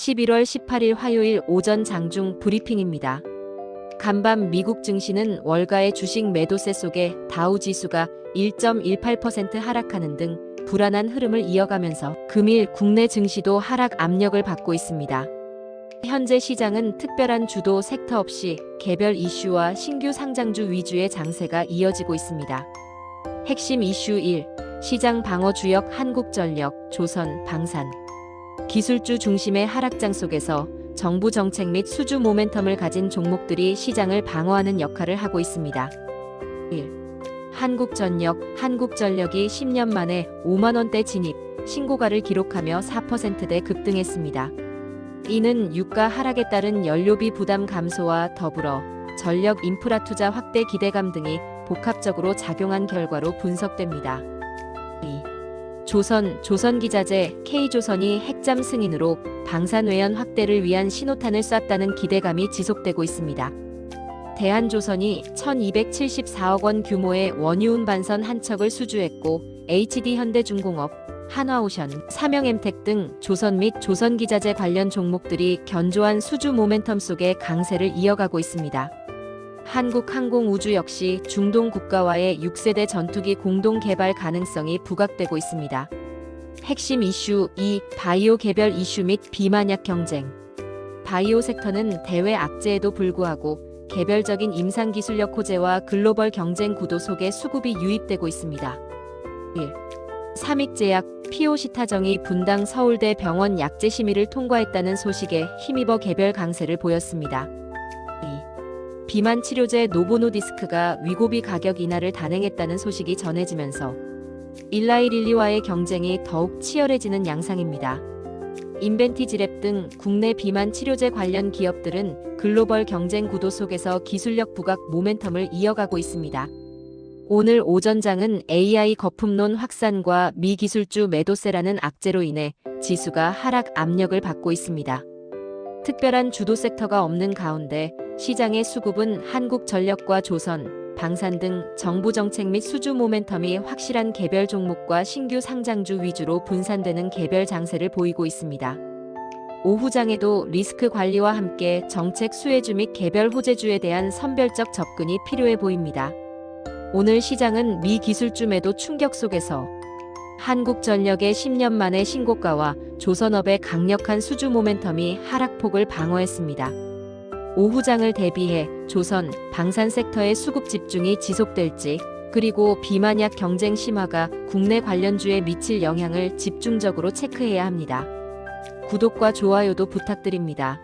11월 18일 화요일 오전 장중 브리핑입니다. 간밤 미국 증시는 월가의 주식 매도세 속에 다우 지수가 1.18% 하락하는 등 불안한 흐름을 이어가면서 금일 국내 증시도 하락 압력을 받고 있습니다. 현재 시장은 특별한 주도 섹터 없이 개별 이슈와 신규 상장주 위주의 장세가 이어지고 있습니다. 핵심 이슈 1. 시장 방어 주역 한국전력, 조선, 방산. 기술주 중심의 하락장 속에서 정부 정책 및 수주 모멘텀을 가진 종목들이 시장을 방어하는 역할을 하고 있습니다. 1. 한국전력, 한국전력이 10년 만에 5만 원대 진입, 신고가를 기록하며 4%대 급등했습니다. 이는 유가 하락에 따른 연료비 부담 감소와 더불어 전력 인프라 투자 확대 기대감 등이 복합적으로 작용한 결과로 분석됩니다. 2. 조선, 조선기자재, K조선이 핵잠 승인으로 방산외연 확대를 위한 신호탄을 쐈다는 기대감이 지속되고 있습니다. 대한조선이 1274억 원 규모의 원유운 반선 한 척을 수주했고 HD현대중공업, 한화오션, 삼영엠텍 등 조선 및 조선기자재 관련 종목들이 견조한 수주 모멘텀 속에 강세를 이어가고 있습니다. 한국항공우주 역시 중동 국가와의 6세대 전투기 공동 개발 가능성이 부각되고 있습니다. 핵심 이슈 2. 바이오 개별 이슈 및 비만약 경쟁. 바이오 섹터는 대외 악재에도 불구하고 개별적인 임상 기술력 호재와 글로벌 경쟁 구도 속에 수급이 유입되고 있습니다. 1. 삼익제약 피오시타정이 분당 서울대 병원 약제 심의를 통과했다는 소식에 힘입어 개별 강세를 보였습니다. 2. 비만 치료제 노보노디스크가 위고비 가격 인하를 단행했다는 소식이 전해지면서 일라이릴리와의 경쟁이 더욱 치열해지는 양상입니다. 인벤티지랩 등 국내 비만 치료제 관련 기업들은 글로벌 경쟁 구도 속에서 기술력 부각 모멘텀을 이어가고 있습니다. 오늘 오전장은 AI 거품론 확산과 미기술주 매도세라는 악재로 인해 지수가 하락 압력을 받고 있습니다. 특별한 주도 섹터가 없는 가운데 시장의 수급은 한국전력과 조선, 방산 등 정부 정책 및 수주 모멘텀이 확실한 개별 종목과 신규 상장주 위주로 분산되는 개별 장세를 보이고 있습니다. 오후장에도 리스크 관리와 함께 정책 수혜주 및 개별 호재주에 대한 선별적 접근이 필요해 보입니다. 오늘 시장은 미 기술주 매도 충격 속에서 한국전력의 10년 만의 신고가와 조선업의 강력한 수주 모멘텀이 하락폭을 방어했습니다. 오후장을 대비해 조선, 방산 섹터의 수급 집중이 지속될지, 그리고 비만약 경쟁 심화가 국내 관련주에 미칠 영향을 집중적으로 체크해야 합니다. 구독과 좋아요도 부탁드립니다.